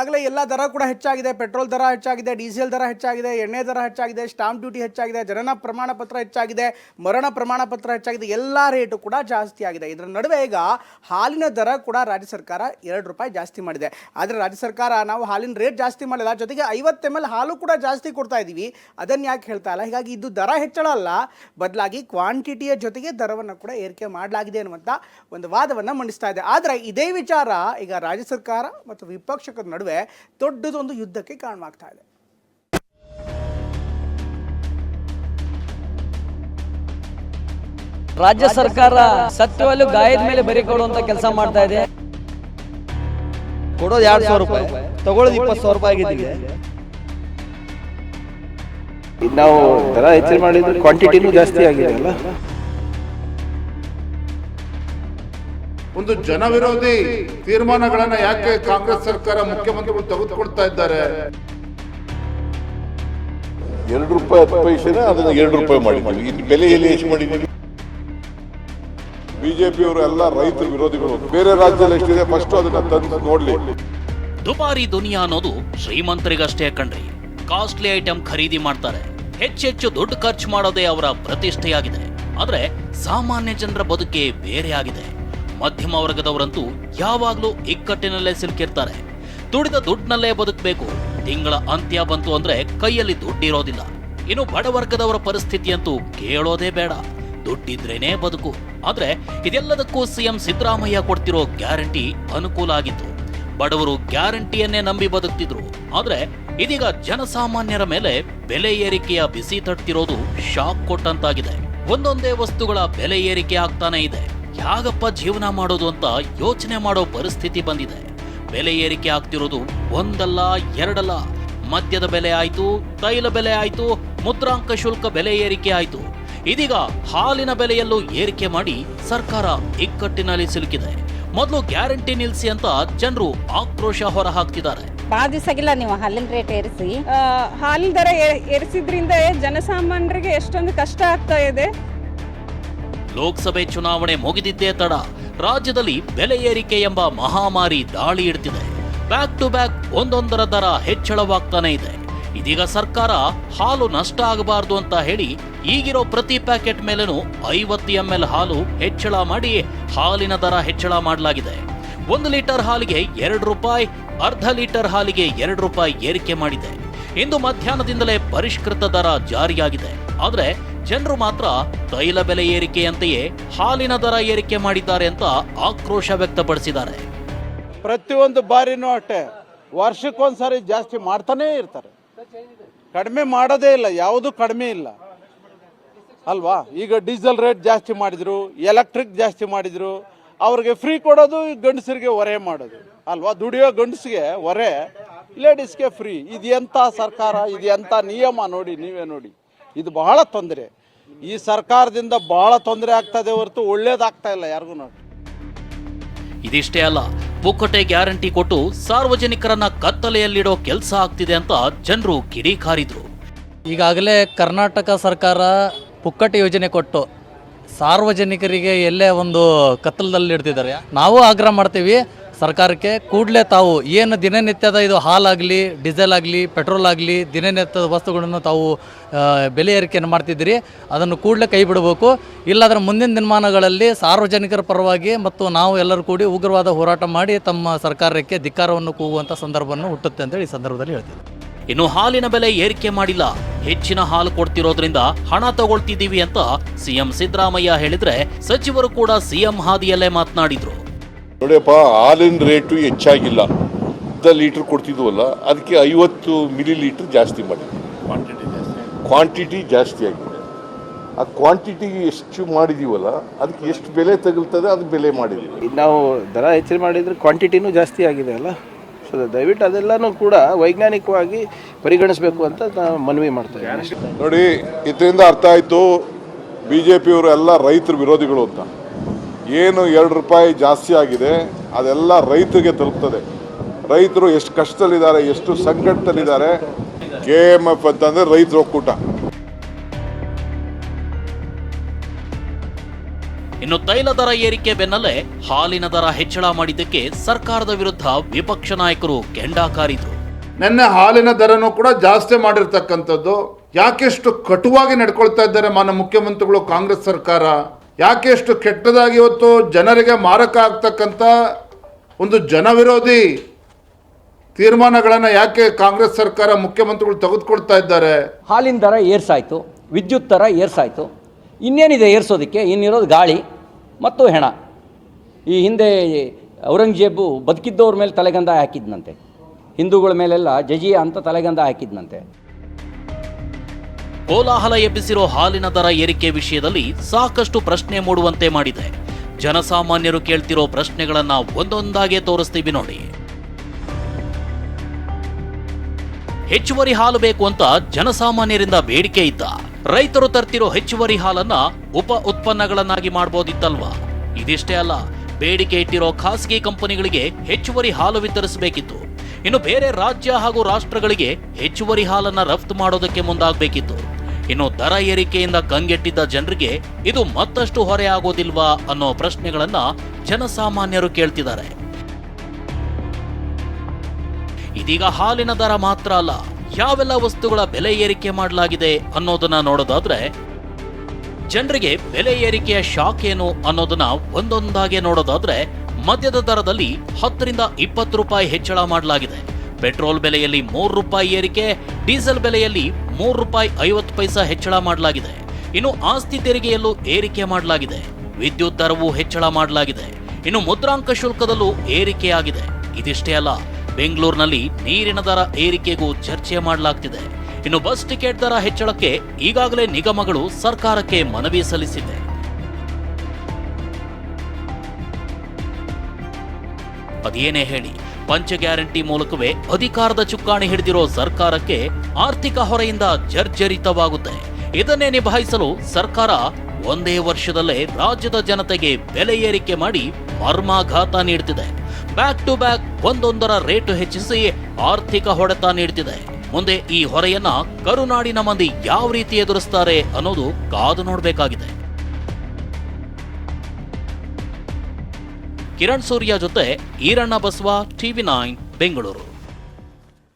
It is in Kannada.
ಆಗಲೇ ಎಲ್ಲ ದರ ಕೂಡ ಹೆಚ್ಚಾಗಿದೆ, ಪೆಟ್ರೋಲ್ ದರ ಹೆಚ್ಚಾಗಿದೆ, ಡೀಸೆಲ್ ದರ ಹೆಚ್ಚಾಗಿದೆ, ಎಣ್ಣೆ ದರ ಹೆಚ್ಚಾಗಿದೆ, ಸ್ಟಾಂಪ್ ಡ್ಯೂಟಿ ಹೆಚ್ಚಾಗಿದೆ, ಜನನ ಪ್ರಮಾಣ ಪತ್ರ ಹೆಚ್ಚಾಗಿದೆ, ಮರಣ ಪ್ರಮಾಣ ಪತ್ರ ಹೆಚ್ಚಾಗಿದೆ, ಎಲ್ಲ ರೇಟು ಕೂಡ ಜಾಸ್ತಿ ಆಗಿದೆ. ಇದರ ನಡುವೆ ಈಗ ಹಾಲಿನ ದರ ಕೂಡ ರಾಜ್ಯ ಸರ್ಕಾರ ಎರಡು ರೂಪಾಯಿ ಜಾಸ್ತಿ ಮಾಡಿದೆ. ಆದರೆ ರಾಜ್ಯ ಸರ್ಕಾರ ನಾವು ಹಾಲಿನ ರೇಟ್ ಜಾಸ್ತಿ ಮಾಡಿಲ್ಲ, ಜೊತೆಗೆ ಐವತ್ತು ಎಂ ಹಾಲು ಕೂಡ ಜಾಸ್ತಿ ಕೊಡ್ತಾ ಇದ್ದೀವಿ ಅದನ್ನು ಯಾಕೆ ಹೇಳ್ತಾ ಇಲ್ಲ? ಹೀಗಾಗಿ ಇದು ದರ ಹೆಚ್ಚಳ ಅಲ್ಲ, ಬದಲಾಗಿ ಕ್ವಾಂಟಿಟಿಯ ಜೊತೆಗೆ ದರವನ್ನು ಕೂಡ ಏರಿಕೆ ಮಾಡಲಾಗಿದೆ ಅನ್ನುವಂಥ ಒಂದು ವಾದವನ್ನು ಮಂಡಿಸ್ತಾ ಇದೆ. ಆದರೆ ಇದೇ ವಿಚಾರ ಈಗ ರಾಜ್ಯ ಸರ್ಕಾರ ಮತ್ತು ವಿಪಕ್ಷಕರ ನಡುವೆ ದೊಡ್ಡದೊಂದು ಯುದ್ಧಕ್ಕೆ ಕಾರಣವಾಗ್ತಾ ಇದೆ. ರಾಜ್ಯ ಸರ್ಕಾರ ಸತ್ಯವಲ್ಲೂ ಗಾಯದ ಮೇಲೆ ಬರಿ ಕೊಡುವಂತ ಕೆಲಸ ಮಾಡ್ತಾ ಇದೆ. ಕೊಡೋದು ಎರಡು ಸಾವಿರ ರೂಪಾಯಿ ತಗೊಳ್ಳೋದು ಇಪ್ಪತ್ತು ಸಾವಿರ ರೂಪಾಯಿ ಆಗಿದ್ದೀವಿ. ನಾವು ದರ ಹೆಚ್ಚು ಮಾಡಿದ್ರೆ ಕ್ವಾಂಟಿಟಿನೂ ಜಾಸ್ತಿ ಆಗಿದೆ ಅಲ್ಲ. ಒಂದು ಜನವಿರೋಧಿ ತೀರ್ಮಾನಗಳನ್ನ ಯಾಕೆ ಕಾಂಗ್ರೆಸ್ ಸರ್ಕಾರ ಮುಖ್ಯಮಂತ್ರಿಗಳು ತೆಗೆದುಕೊಳ್ತಾ ಇದ್ದಾರೆ? ಎರಡು ರೂಪಾಯಿ ಹತ್ತು ಪೈಸೆನ ಅದನ್ನ ಎರಡು ರೂಪಾಯಿ ಮಾಡಿದ್ದೀವಿ. ಇಲ್ಲಿ ಬೆಲೆ ಎಲ್ಲಿ ಹೆಚ್ಚು ಮಾಡಿದ್ದೀವಿ? ಬಿಜೆಪಿಯವರು ಎಲ್ಲ ರೈತರ ವಿರೋಧಿಗಳು ಬೇರೆ ರಾಜ್ಯದಲ್ಲಿ ಎಷ್ಟಿದೆ? ಫಸ್ಟ್ ಅದನ್ನ ತಂದು ನೋಡ್ಲಿ. ದುಬಾರಿ ದುನಿಯಾ ಅನ್ನೋದು ಶ್ರೀಮಂತರಿಗಷ್ಟೇ ಕಣ್ರಿ. ಕಾಸ್ಟ್ಲಿ ಐಟಮ್ ಖರೀದಿ ಮಾಡ್ತಾರೆ. ಹೆಚ್ಚೆಚ್ಚು ದುಡ್ಡು ಖರ್ಚು ಮಾಡೋದೇ ಅವರ ಪ್ರತಿಷ್ಠೆಯಾಗಿದೆ. ಆದರೆ ಸಾಮಾನ್ಯ ಜನರ ಬದುಕೆ ಬೇರೆ ಆಗಿದೆ. ಮಧ್ಯಮ ವರ್ಗದವರಂತೂ ಯಾವಾಗ್ಲೂ ಇಕ್ಕಟ್ಟಿನಲ್ಲೇ ಸಿಲುಕಿರ್ತಾರೆ. ದುಡಿದ ದುಡ್ಡಿನಲ್ಲೇ ಬದುಕಬೇಕು. ತಿಂಗಳ ಅಂತ್ಯ ಬಂತು ಅಂದ್ರೆ ಕೈಯಲ್ಲಿ ದುಡ್ಡಿರೋದಿಲ್ಲ. ಇನ್ನು ಬಡವರ್ಗದವರ ಪರಿಸ್ಥಿತಿಯಂತೂ ಕೇಳೋದೇ ಬೇಡ. ದುಡ್ಡಿದ್ರೇನೇ ಬದುಕು. ಆದ್ರೆ ಇದೆಲ್ಲದಕ್ಕೂ ಸಿಎಂ ಸಿದ್ದರಾಮಯ್ಯ ಕೊಡ್ತಿರೋ ಗ್ಯಾರಂಟಿ ಅನುಕೂಲ ಆಗಿತ್ತು. ಬಡವರು ಗ್ಯಾರಂಟಿಯನ್ನೇ ನಂಬಿ ಬದುಕ್ತಿದ್ರು. ಆದ್ರೆ ಇದೀಗ ಜನಸಾಮಾನ್ಯರ ಮೇಲೆ ಬೆಲೆ ಏರಿಕೆಯ ಬಿಸಿ ತಟ್ತಿರೋದು ಶಾಕ್ ಕೊಟ್ಟಂತಾಗಿದೆ. ಒಂದೊಂದೇ ವಸ್ತುಗಳ ಬೆಲೆ ಏರಿಕೆ ಆಗ್ತಾನೆ ಇದೆ. ಯಾಗಪ್ಪ ಜೀವನ ಮಾಡೋದು ಅಂತ ಯೋಚನೆ ಮಾಡೋ ಪರಿಸ್ಥಿತಿ ಬಂದಿದೆ. ಬೆಲೆ ಏರಿಕೆ ಆಗ್ತಿರೋದು ಒಂದಲ್ಲ ಎರಡಲ್ಲ. ಮದ್ಯದ ಬೆಲೆ ಆಯ್ತು ತೈಲ ಬೆಲೆ ಆಯ್ತು ಮುದ್ರಾಂಕ ಶುಲ್ಕ ಬೆಲೆ ಏರಿಕೆ ಆಯ್ತು. ಇದೀಗ ಹಾಲಿನ ಬೆಲೆಯಲ್ಲೂ ಏರಿಕೆ ಮಾಡಿ ಸರ್ಕಾರ ಇಕ್ಕಟ್ಟಿನಲ್ಲಿ ಸಿಲುಕಿದೆ. ಮೊದಲು ಗ್ಯಾರಂಟಿ ನಿಲ್ಲಿಸಿ ಅಂತ ಜನರು ಆಕ್ರೋಶ ಹೊರ ಹಾಕ್ತಿದ್ದಾರೆ ಭಾಳ ದಿವಸ ಆಗಿಲ್ಲ ನೀವು ಹಾಲಿನ ರೇಟ್ ಏರಿಸಿ. ಹಾಲಿನ ದರ ಏರಿಸಿದ್ರಿಂದ ಜನಸಾಮಾನ್ಯರಿಗೆ ಎಷ್ಟೊಂದು ಕಷ್ಟ ಆಗ್ತಾ ಇದೆ. ಲೋಕಸಭೆ ಚುನಾವಣೆ ಮುಗಿದಿದ್ದೇ ತಡ. ರಾಜ್ಯದಲ್ಲಿ ಬೆಲೆ ಏರಿಕೆ ಎಂಬ ಮಹಾಮಾರಿ ದಾಳಿ ಇಡ್ತಿದೆ ಬ್ಯಾಕ್ ಟು ಬ್ಯಾಕ್ ಒಂದೊಂದರ ದರ ಹೆಚ್ಚಳವಾಗ್ತಾನೆ ಇದೆ. ಇದೀಗ ಸರ್ಕಾರ ಹಾಲು ನಷ್ಟ ಆಗಬಾರದು ಅಂತ ಹೇಳಿ ಈಗಿರೋ ಪ್ರತಿ ಪ್ಯಾಕೆಟ್ ಮೇಲೂ ಐವತ್ತು ಎಂ ಎಲ್ ಹಾಲು ಹೆಚ್ಚಳ ಮಾಡಿ ಹಾಲಿನ ದರ ಹೆಚ್ಚಳ ಮಾಡಲಾಗಿದೆ. ಒಂದು ಲೀಟರ್ ಹಾಲಿಗೆ ಎರಡು ರೂಪಾಯಿ, ಅರ್ಧ ಲೀಟರ್ ಹಾಲಿಗೆ ಎರಡು ರೂಪಾಯಿ ಏರಿಕೆ ಮಾಡಿದೆ. ಇಂದು ಮಧ್ಯಾಹ್ನದಿಂದಲೇ ಪರಿಷ್ಕೃತ ದರ ಜಾರಿಯಾಗಿದೆ. ಆದ್ರೆ ಜನರು ಮಾತ್ರ ತೈಲ ಬೆಲೆ ಏರಿಕೆಯಂತೆಯೇ ಹಾಲಿನ ದರ ಏರಿಕೆ ಮಾಡಿದ್ದಾರೆ ಅಂತ ಆಕ್ರೋಶ ವ್ಯಕ್ತಪಡಿಸಿದ್ದಾರೆ. ಪ್ರತಿಯೊಂದು ಬಾರಿನೂ ಅಷ್ಟೇ, ವರ್ಷಕ್ಕೊಂದ್ಸರಿ ಜಾಸ್ತಿ ಮಾಡ್ತಾನೇ ಇರ್ತಾರೆ. ಕಡಿಮೆ ಮಾಡೋದೇ ಇಲ್ಲ, ಯಾವುದು ಕಡಿಮೆ ಇಲ್ಲ. ಅಲ್ವಾ? ಈಗ ಡೀಸೆಲ್ ರೇಟ್ ಜಾಸ್ತಿ ಮಾಡಿದ್ರು, ಎಲೆಕ್ಟ್ರಿಕ್ ಜಾಸ್ತಿ ಮಾಡಿದ್ರು, ಅವ್ರಿಗೆ ಫ್ರೀ ಕೊಡೋದು ಗಂಡಸರಿಗೆ ಹೊರೆ ಮಾಡೋದು. ಅಲ್ವಾ? ದುಡಿಯೋ ಗಂಡಸಿಗೆ ಹೊರೆ, ಲೇಡೀಸ್ಗೆ ಫ್ರೀ. ಇದು ಸರ್ಕಾರ ಇದು ನಿಯಮ ನೋಡಿ, ನೀವೇ ನೋಡಿ. ಇದು ಬಹಳ ತೊಂದರೆ. ಈ ಸರ್ಕಾರದಿಂದ ಬಹಳ ತೊಂದರೆ ಆಗ್ತದೆ ಹೊರತು ಒಳ್ಳೇದಾಗ್ತಾ ಇಲ್ಲ ಯಾರಿಗೂ ನೋಡಿ ಇದಿಷ್ಟೇ ಅಲ್ಲ ಪುಕ್ಕಟೆ ಗ್ಯಾರಂಟಿ ಕೊಟ್ಟು ಸಾರ್ವಜನಿಕರನ್ನ ಕತ್ತಲೆಯಲ್ಲಿಡೋ ಕೆಲಸ ಆಗ್ತಿದೆ ಅಂತ ಜನರು ಕಿಡಿಕಾರಿದ್ರು. ಈಗಾಗಲೇ ಕರ್ನಾಟಕ ಸರ್ಕಾರ ಪುಕ್ಕಟೆ ಯೋಜನೆ ಕೊಟ್ಟು ಸಾರ್ವಜನಿಕರಿಗೆ ಎಲ್ಲೇ ಒಂದು ಕತ್ತಲದಲ್ಲಿ ಇಡ್ತಿದ್ದಾರೆ ನಾವು ಆಗ್ರಹ ಮಾಡ್ತೀವಿ ಸರ್ಕಾರಕ್ಕೆ ಕೂಡಲೇ ತಾವು ಏನು ದಿನನಿತ್ಯದ ಇದು ಹಾಲಾಗಲಿ, ಡೀಸೆಲ್ ಆಗಲಿ, ಪೆಟ್ರೋಲ್ ಆಗಲಿ, ದಿನನಿತ್ಯದ ವಸ್ತುಗಳನ್ನು ತಾವು ಬೆಲೆ ಏರಿಕೆಯನ್ನು ಮಾಡ್ತಿದ್ದೀರಿ, ಅದನ್ನು ಕೂಡಲೇ ಕೈ ಬಿಡಬೇಕು. ಇಲ್ಲಾದರೆ ಮುಂದಿನ ದಿನಮಾನಗಳಲ್ಲಿ ಸಾರ್ವಜನಿಕರ ಪರವಾಗಿ ಮತ್ತು ನಾವು ಎಲ್ಲರೂ ಕೂಡಿ ಉಗ್ರವಾದ ಹೋರಾಟ ಮಾಡಿ ತಮ್ಮ ಸರ್ಕಾರಕ್ಕೆ ಧಿಕ್ಕಾರವನ್ನು ಕೂಗುವಂಥ ಸಂದರ್ಭವನ್ನು ಹುಟ್ಟುತ್ತೆ ಅಂತೇಳಿ ಈ ಸಂದರ್ಭದಲ್ಲಿ ಹೇಳ್ತೀವಿ ಇನ್ನು ಹಾಲಿನ ಬೆಲೆ ಏರಿಕೆ ಮಾಡಿಲ್ಲ. ಹೆಚ್ಚಿನ ಹಾಲು ಕೊಡ್ತಿರೋದ್ರಿಂದ ಹಣ ತಗೊಳ್ತಿದ್ದೀವಿ ಅಂತ ಸಿಎಂ ಸಿದ್ದರಾಮಯ್ಯ ಹೇಳಿದ್ರೆ ಸಚಿವರು ಕೂಡ ಸಿಎಂ ಹಾದಿಯಲ್ಲೇ ಮಾತನಾಡಿದ್ರು. ನೋಡಿಯಪ್ಪ ಹಾಲಿನ ರೇಟು ಹೆಚ್ಚಾಗಿಲ್ಲ. ಅರ್ಧ ಲೀಟ್ರ್ ಕೊಡ್ತಿದ್ವಲ್ಲ ಅದಕ್ಕೆ ಐವತ್ತು ಮಿಲಿ ಲೀಟ್ರ್ ಜಾಸ್ತಿ ಮಾಡಿದ್ವಿ. ಕ್ವಾಂಟಿಟಿ ಜಾಸ್ತಿ ಆಗಿದೆ. ಆ ಕ್ವಾಂಟಿಟಿ ಎಷ್ಟು ಮಾಡಿದೀವಲ್ಲ ಅದಕ್ಕೆ ಎಷ್ಟು ಬೆಲೆ ತಗುಲ್ತದೆ ಅದು ಬೆಲೆ ಮಾಡಿದ್ದೀವಿ ನಾವು ದರ ಹೆಚ್ಚು ಮಾಡಿದರೆ ಕ್ವಾಂಟಿಟಿನೂ ಜಾಸ್ತಿ ಆಗಿದೆ ಅಲ್ಲ? ಸೊ ದಯವಿಟ್ಟು ಅದೆಲ್ಲನೂ ಕೂಡ ವೈಜ್ಞಾನಿಕವಾಗಿ ಪರಿಗಣಿಸಬೇಕು ಅಂತ ನಾವು ಮನವಿ ಮಾಡ್ತೇವೆ ಇದ್ದೀನಿ ನೋಡಿ ಇದರಿಂದ ಅರ್ಥ ಆಯಿತು. ಬಿ ಜೆ ಪಿಯವರು ಎಲ್ಲ ರೈತರ ವಿರೋಧಿಗಳು ಅಂತ. ಏನು ಎರಡು ರೂಪಾಯಿ ಜಾಸ್ತಿ ಆಗಿದೆ ಅದೆಲ್ಲ ರೈತರಿಗೆ ತಲುಪ್ತದೆ. ರೈತರು ಎಷ್ಟು ಕಷ್ಟದಲ್ಲಿದ್ದಾರೆ ಎಷ್ಟು ಸಂಕಟದಲ್ಲಿದ್ದಾರೆ ಕೆ ಎಂ ಎಫ್ ಅಂತಂದ್ರೆ ರೈತರ ಒಕ್ಕೂಟ. ಇನ್ನು ತೈಲ ದರ ಏರಿಕೆ ಬೆನ್ನಲ್ಲೇ ಹಾಲಿನ ದರ ಹೆಚ್ಚಳ ಮಾಡಿದ್ದಕ್ಕೆ ಸರ್ಕಾರದ ವಿರುದ್ಧ ವಿಪಕ್ಷ ನಾಯಕರು ಕೆಂಡಾಕಾರಿದ್ರು ನಿನ್ನೆ ಹಾಲಿನ ದರನೂ ಕೂಡ ಜಾಸ್ತಿ ಮಾಡಿರ್ತಕ್ಕಂಥದ್ದು. ಯಾಕೆಷ್ಟು ಕಟುವಾಗಿ ನಡ್ಕೊಳ್ತಾ ಇದ್ದಾರೆ ಮಾನ್ಯ ಮುಖ್ಯಮಂತ್ರಿಗಳು ಕಾಂಗ್ರೆಸ್ ಸರ್ಕಾರ? ಯಾಕೆ ಎಷ್ಟು ಕೆಟ್ಟದಾಗಿ ಇವತ್ತು ಜನರಿಗೆ ಮಾರಕ ಆಗ್ತಕ್ಕಂಥ ಒಂದು ಜನವಿರೋಧಿ ತೀರ್ಮಾನಗಳನ್ನು ಯಾಕೆ ಕಾಂಗ್ರೆಸ್ ಸರ್ಕಾರ ಮುಖ್ಯಮಂತ್ರಿಗಳು ತೆಗೆದುಕೊಳ್ತಾ ಇದ್ದಾರೆ? ಹಾಲಿನ ದರ ಏರ್ಸಾಯ್ತು, ವಿದ್ಯುತ್ ದರ ಏರ್ಸಾಯ್ತು, ಇನ್ನೇನಿದೆ ಏರ್ಸೋದಕ್ಕೆ? ಇನ್ನಿರೋದು ಗಾಳಿ ಮತ್ತು ಹೆಣ. ಈ ಹಿಂದೆ ಔರಂಗಜೇಬು ಬದುಕಿದ್ದವ್ರ ಮೇಲೆ ತಲೆಗಂಧ ಹಾಕಿದ್ನಂತೆ. ಹಿಂದೂಗಳ ಮೇಲೆಲ್ಲ ಜಜಿಯಾ ಅಂತ ತಲೆಗಂಧ ಹಾಕಿದ್ನಂತೆ. ಕೋಲಾಹಲ ಎಬ್ಬಿಸಿರೋ ಹಾಲಿನ ದರ ಏರಿಕೆ ವಿಷಯದಲ್ಲಿ ಸಾಕಷ್ಟು ಪ್ರಶ್ನೆ ಮೂಡುವಂತೆ ಮಾಡಿದೆ. ಜನಸಾಮಾನ್ಯರು ಕೇಳ್ತಿರೋ ಪ್ರಶ್ನೆಗಳನ್ನ ಒಂದೊಂದಾಗೆ ತೋರಿಸ್ತೀವಿ ನೋಡಿ. ಹೆಚ್ಚುವರಿ ಹಾಲು ಬೇಕು ಅಂತ ಜನಸಾಮಾನ್ಯರಿಂದ ಬೇಡಿಕೆ ಇದ್ದ. ರೈತರು ತರ್ತಿರೋ ಹೆಚ್ಚುವರಿ ಹಾಲನ್ನ ಉಪ ಉತ್ಪನ್ನಗಳನ್ನಾಗಿ ಮಾಡಬಹುದಿತ್ತಲ್ವಾ ಇದಿಷ್ಟೇ ಅಲ್ಲ, ಬೇಡಿಕೆ ಇಟ್ಟಿರೋ ಖಾಸಗಿ ಕಂಪನಿಗಳಿಗೆ ಹೆಚ್ಚುವರಿ ಹಾಲು ವಿತರಿಸಬೇಕಿತ್ತು. ಇನ್ನು ಬೇರೆ ರಾಜ್ಯ ಹಾಗೂ ರಾಷ್ಟ್ರಗಳಿಗೆ ಹೆಚ್ಚುವರಿ ಹಾಲನ್ನ ರಫ್ತು ಮಾಡೋದಕ್ಕೆ ಮುಂದಾಗಬೇಕಿತ್ತು. ಇನ್ನು ದರ ಏರಿಕೆಯಿಂದ ಕಂಗೆಟ್ಟಿದ್ದ ಜನರಿಗೆ ಇದು ಮತ್ತಷ್ಟು ಹೊರೆ ಆಗೋದಿಲ್ವಾ ಅನ್ನೋ ಪ್ರಶ್ನೆಗಳನ್ನ ಜನಸಾಮಾನ್ಯರು ಕೇಳ್ತಿದ್ದಾರೆ. ಇದೀಗ ಹಾಲಿನ ದರ ಮಾತ್ರ ಅಲ್ಲ, ಯಾವೆಲ್ಲ ವಸ್ತುಗಳ ಬೆಲೆ ಏರಿಕೆ ಮಾಡಲಾಗಿದೆ ಅನ್ನೋದನ್ನ ನೋಡೋದಾದ್ರೆ, ಜನರಿಗೆ ಬೆಲೆ ಏರಿಕೆಯ ಶಾಕ್ ಏನು ಅನ್ನೋದನ್ನ ಒಂದೊಂದಾಗೆ ನೋಡೋದಾದ್ರೆ ಮದ್ಯದ ದರದಲ್ಲಿ ಹತ್ತರಿಂದ ಇಪ್ಪತ್ತು ರೂಪಾಯಿ ಹೆಚ್ಚಳ ಮಾಡಲಾಗಿದೆ. ಪೆಟ್ರೋಲ್ ಬೆಲೆಯಲ್ಲಿ ಮೂರು ರೂಪಾಯಿ ಏರಿಕೆ, ಡೀಸೆಲ್ ಬೆಲೆಯಲ್ಲಿ ಮೂರು ರೂಪಾಯಿ ಐವತ್ತು ಪೈಸಾ ಹೆಚ್ಚಳ ಮಾಡಲಾಗಿದೆ. ಇನ್ನು ಆಸ್ತಿ ತೆರಿಗೆಯಲ್ಲೂ ಏರಿಕೆ ಮಾಡಲಾಗಿದೆ. ವಿದ್ಯುತ್ ದರವೂ ಹೆಚ್ಚಳ ಮಾಡಲಾಗಿದೆ. ಇನ್ನು ಮುದ್ರಾಂಕ ಶುಲ್ಕದಲ್ಲೂ ಏರಿಕೆಯಾಗಿದೆ. ಇದಿಷ್ಟೇ ಅಲ್ಲ, ಬೆಂಗಳೂರಿನಲ್ಲಿ ನೀರಿನ ದರ ಏರಿಕೆಗೂ ಚರ್ಚೆ ಮಾಡಲಾಗ್ತಿದೆ. ಇನ್ನು ಬಸ್ ಟಿಕೆಟ್ ದರ ಹೆಚ್ಚಳಕ್ಕೆ ಈಗಾಗಲೇ ನಿಗಮಗಳು ಸರ್ಕಾರಕ್ಕೆ ಮನವಿ ಸಲ್ಲಿಸಿವೆ. ಅದೇನೇ ಹೇಳಿ. ಪಂಚ ಗ್ಯಾರಂಟಿ ಮೂಲಕವೇ ಅಧಿಕಾರದ ಚುಕ್ಕಾಣಿ ಹಿಡಿದಿರೋ ಸರ್ಕಾರಕ್ಕೆ ಆರ್ಥಿಕ ಹೊರೆಯಿಂದ ಜರ್ಜರಿತವಾಗುತ್ತೆ. ಇದನ್ನೇ ನಿಭಾಯಿಸಲು ಸರ್ಕಾರ ಒಂದೇ ವರ್ಷದಲ್ಲೇ ರಾಜ್ಯದ ಜನತೆಗೆ ಬೆಲೆ ಏರಿಕೆ ಮಾಡಿ ಮರ್ಮಾಘಾತ ನೀಡುತ್ತಿದೆ ಬ್ಯಾಕ್ ಟು ಬ್ಯಾಕ್ ಒಂದೊಂದರ ರೇಟು ಹೆಚ್ಚಿಸಿ ಆರ್ಥಿಕ ಹೊಡೆತ ನೀಡುತ್ತಿದೆ ಮುಂದೆ ಈ ಹೊರೆಯನ್ನ ಕರುನಾಡಿನ ಮಂದಿ ಯಾವ ರೀತಿ ಎದುರಿಸ್ತಾರೆ ಅನ್ನೋದು ಕಾದು ನೋಡಬೇಕಾಗಿದೆ. ಕಿರಣ್ ಸೂರ್ಯ ಜೊತೆ ಈರಣ್ಣ ಬಸವ ಟಿವಿ ನೈನ್ ಬೆಂಗಳೂರು.